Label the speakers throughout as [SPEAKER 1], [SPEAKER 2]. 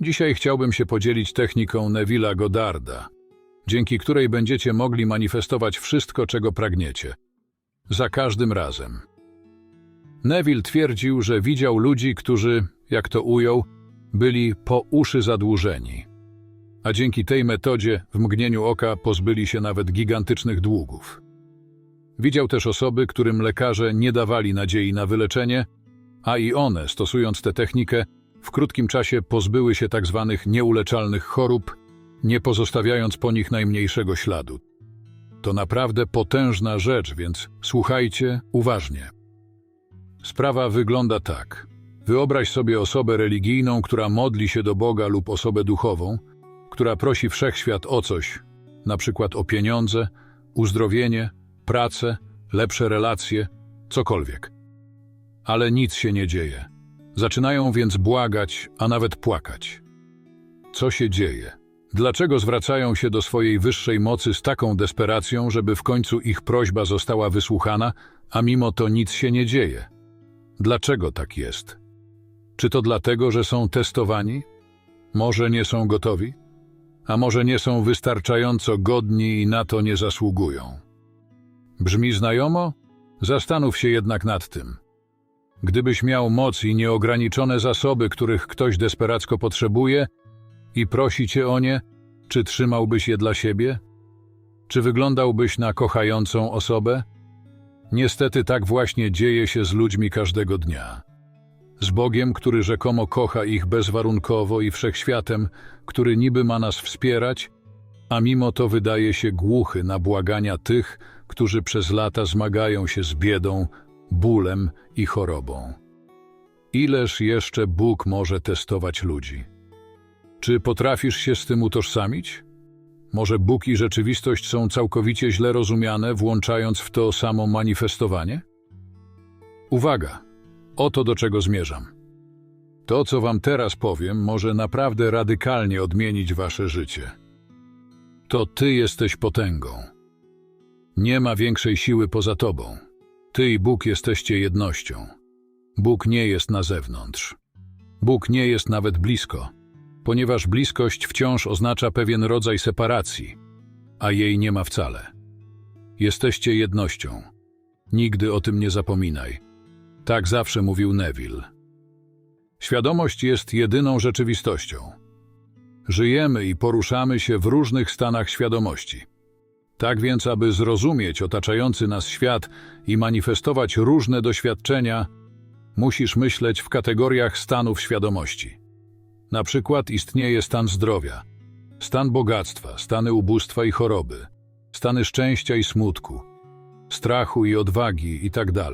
[SPEAKER 1] Dzisiaj chciałbym się podzielić techniką Neville'a Goddarda, dzięki której będziecie mogli manifestować wszystko, czego pragniecie. Za każdym razem. Neville twierdził, że widział ludzi, którzy, jak to ujął, byli po uszy zadłużeni. A dzięki tej metodzie w mgnieniu oka pozbyli się nawet gigantycznych długów. Widział też osoby, którym lekarze nie dawali nadziei na wyleczenie, a i one, stosując tę technikę, w krótkim czasie pozbyły się tak zwanych nieuleczalnych chorób, nie pozostawiając po nich najmniejszego śladu. To naprawdę potężna rzecz, więc słuchajcie uważnie. Sprawa wygląda tak. Wyobraź sobie osobę religijną, która modli się do Boga lub osobę duchową, która prosi wszechświat o coś, na przykład o pieniądze, uzdrowienie, pracę, lepsze relacje, cokolwiek. Ale nic się nie dzieje. Zaczynają więc błagać, a nawet płakać. Co się dzieje? Dlaczego zwracają się do swojej wyższej mocy z taką desperacją, żeby w końcu ich prośba została wysłuchana, a mimo to nic się nie dzieje? Dlaczego tak jest? Czy to dlatego, że są testowani? Może nie są gotowi? A może nie są wystarczająco godni i na to nie zasługują? Brzmi znajomo? Zastanów się jednak nad tym. Gdybyś miał moc i nieograniczone zasoby, których ktoś desperacko potrzebuje i prosi cię o nie, czy trzymałbyś je dla siebie? Czy wyglądałbyś na kochającą osobę? Niestety tak właśnie dzieje się z ludźmi każdego dnia. Z Bogiem, który rzekomo kocha ich bezwarunkowo i wszechświatem, który niby ma nas wspierać, a mimo to wydaje się głuchy na błagania tych, którzy przez lata zmagają się z biedą, bólem i chorobą. Ileż jeszcze Bóg może testować ludzi? Czy potrafisz się z tym utożsamić? Może Bóg i rzeczywistość są całkowicie źle rozumiane, włączając w to samo manifestowanie? Uwaga! Oto do czego zmierzam. To, co wam teraz powiem, może naprawdę radykalnie odmienić wasze życie. To ty jesteś potęgą. Nie ma większej siły poza tobą. Ty i Bóg jesteście jednością. Bóg nie jest na zewnątrz. Bóg nie jest nawet blisko, ponieważ bliskość wciąż oznacza pewien rodzaj separacji, a jej nie ma wcale. Jesteście jednością. Nigdy o tym nie zapominaj. Tak zawsze mówił Neville. Świadomość jest jedyną rzeczywistością. Żyjemy i poruszamy się w różnych stanach świadomości. Tak więc, aby zrozumieć otaczający nas świat i manifestować różne doświadczenia, musisz myśleć w kategoriach stanów świadomości. Na przykład istnieje stan zdrowia, stan bogactwa, stany ubóstwa i choroby, stany szczęścia i smutku, strachu i odwagi itd.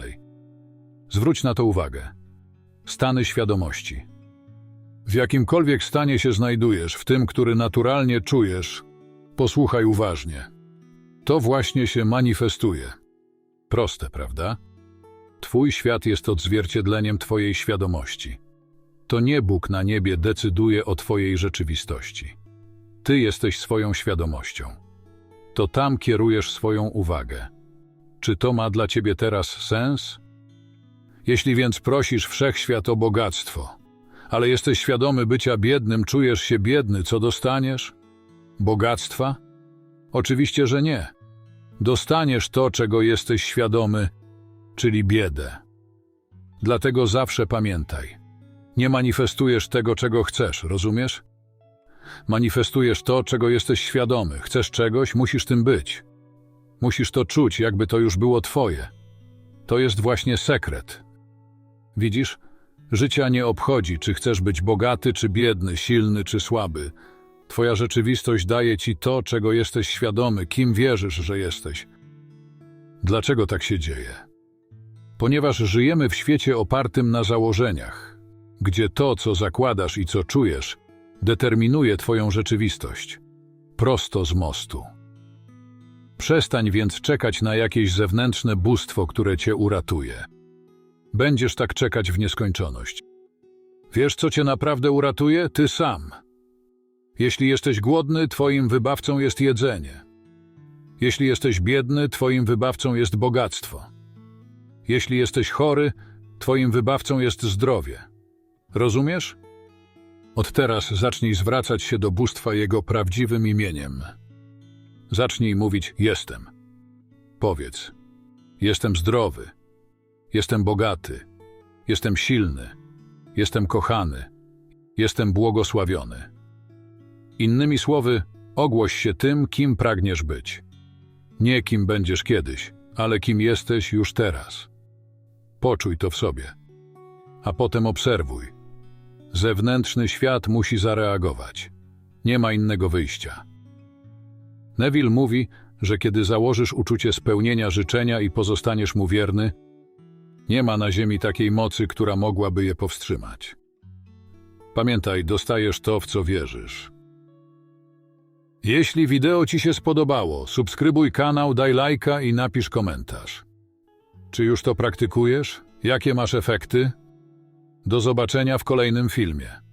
[SPEAKER 1] Zwróć na to uwagę. Stany świadomości. W jakimkolwiek stanie się znajdujesz, w tym, który naturalnie czujesz, posłuchaj uważnie. To właśnie się manifestuje. Proste, prawda? Twój świat jest odzwierciedleniem Twojej świadomości. To nie Bóg na niebie decyduje o Twojej rzeczywistości. Ty jesteś swoją świadomością. To tam kierujesz swoją uwagę. Czy to ma dla Ciebie teraz sens? Jeśli więc prosisz wszechświat o bogactwo, ale jesteś świadomy bycia biednym, czujesz się biedny, co dostaniesz? Bogactwa? Oczywiście, że nie. Dostaniesz to, czego jesteś świadomy, czyli biedę. Dlatego zawsze pamiętaj. Nie manifestujesz tego, czego chcesz, rozumiesz? Manifestujesz to, czego jesteś świadomy. Chcesz czegoś, musisz tym być. Musisz to czuć, jakby to już było twoje. To jest właśnie sekret. Widzisz? Życia nie obchodzi, czy chcesz być bogaty, czy biedny, silny, czy słaby. Twoja rzeczywistość daje ci to, czego jesteś świadomy, kim wierzysz, że jesteś. Dlaczego tak się dzieje? Ponieważ żyjemy w świecie opartym na założeniach, gdzie to, co zakładasz i co czujesz, determinuje Twoją rzeczywistość. Prosto z mostu. Przestań więc czekać na jakieś zewnętrzne bóstwo, które Cię uratuje. Będziesz tak czekać w nieskończoność. Wiesz, co Cię naprawdę uratuje? Ty sam. Jeśli jesteś głodny, Twoim wybawcą jest jedzenie. Jeśli jesteś biedny, Twoim wybawcą jest bogactwo. Jeśli jesteś chory, Twoim wybawcą jest zdrowie. Rozumiesz? Od teraz zacznij zwracać się do bóstwa jego prawdziwym imieniem. Zacznij mówić jestem. Powiedz: Jestem zdrowy. Jestem bogaty. Jestem silny. Jestem kochany. Jestem błogosławiony. Innymi słowy, ogłoś się tym, kim pragniesz być. Nie kim będziesz kiedyś, ale kim jesteś już teraz. Poczuj to w sobie. A potem obserwuj. Zewnętrzny świat musi zareagować. Nie ma innego wyjścia. Neville mówi, że kiedy założysz uczucie spełnienia życzenia i pozostaniesz mu wierny, nie ma na ziemi takiej mocy, która mogłaby je powstrzymać. Pamiętaj, dostajesz to, w co wierzysz. Jeśli wideo Ci się spodobało, subskrybuj kanał, daj lajka i napisz komentarz. Czy już to praktykujesz? Jakie masz efekty? Do zobaczenia w kolejnym filmie.